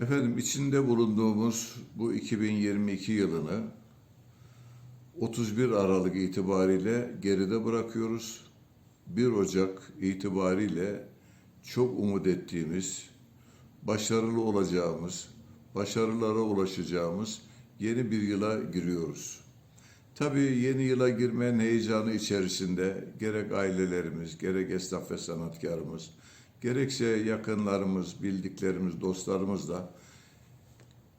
Efendim içinde bulunduğumuz bu 2022 yılını 31 Aralık itibariyle geride bırakıyoruz. 1 Ocak itibariyle çok umut ettiğimiz, başarılı olacağımız, başarılara ulaşacağımız yeni bir yıla giriyoruz. Tabii yeni yıla girmenin heyecanı içerisinde gerek ailelerimiz, gerek esnaf ve sanatkarımız, gerekse yakınlarımız, bildiklerimiz, dostlarımızla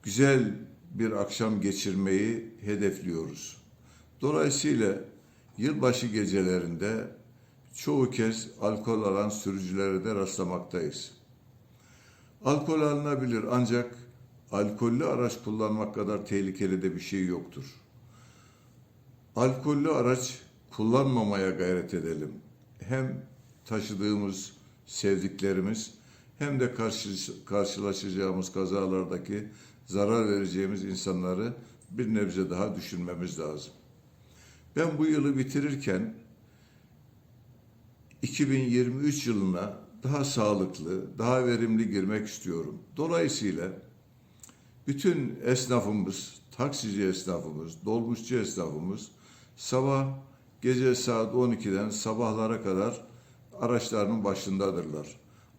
güzel bir akşam geçirmeyi hedefliyoruz. Dolayısıyla yılbaşı gecelerinde çoğu kez alkol alan sürücülere de rastlamaktayız. Alkol alınabilir ancak alkollü araç kullanmak kadar tehlikeli de bir şey yoktur. Alkollü araç kullanmamaya gayret edelim. Hem taşıdığımız sevdiklerimiz hem de karşı, karşılaşacağımız kazalardaki zarar vereceğimiz insanları bir nebze daha düşünmemiz lazım. Ben bu yılı bitirirken 2023 yılına daha sağlıklı, daha verimli girmek istiyorum. Dolayısıyla bütün esnafımız, taksici esnafımız, dolmuşçu esnafımız sabah gece saat 12'den sabahlara kadar araçlarının başındadırlar.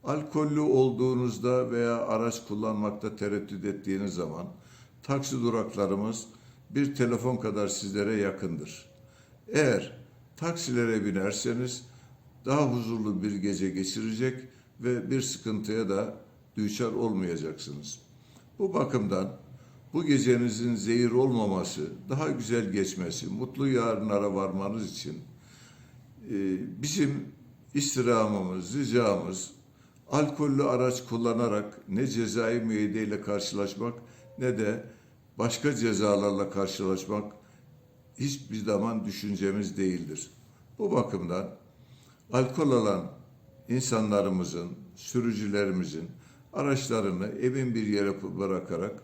Alkollü olduğunuzda veya araç kullanmakta tereddüt ettiğiniz zaman taksi duraklarımız bir telefon kadar sizlere yakındır. Eğer taksilere binerseniz daha huzurlu bir gece geçirecek ve bir sıkıntıya da düçar olmayacaksınız. Bu bakımdan bu gecenizin zehir olmaması, daha güzel geçmesi, mutlu yarınlara varmanız için e, bizim istirhamımız, ricamız alkollü araç kullanarak ne cezai müeyyideyle karşılaşmak ne de başka cezalarla karşılaşmak hiçbir zaman düşüncemiz değildir. Bu bakımdan alkol alan insanlarımızın, sürücülerimizin araçlarını evin bir yere bırakarak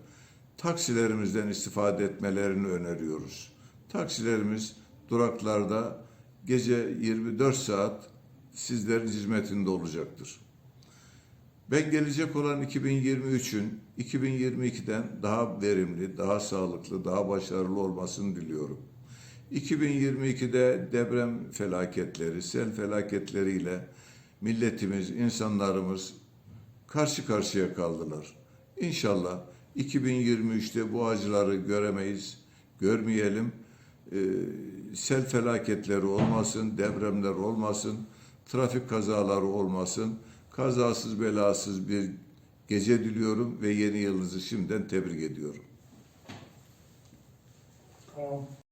taksilerimizden istifade etmelerini öneriyoruz. Taksilerimiz duraklarda gece 24 saat sizlerin hizmetinde olacaktır. Ben gelecek olan 2023'ün 2022'den daha verimli, daha sağlıklı, daha başarılı olmasını diliyorum. 2022'de deprem felaketleri, sel felaketleriyle milletimiz, insanlarımız karşı karşıya kaldılar. İnşallah 2023'te bu acıları göremeyiz, görmeyelim. Ee, sel felaketleri olmasın, depremler olmasın, trafik kazaları olmasın. Kazasız belasız bir gece diliyorum ve yeni yılınızı şimdiden tebrik ediyorum. Tamam.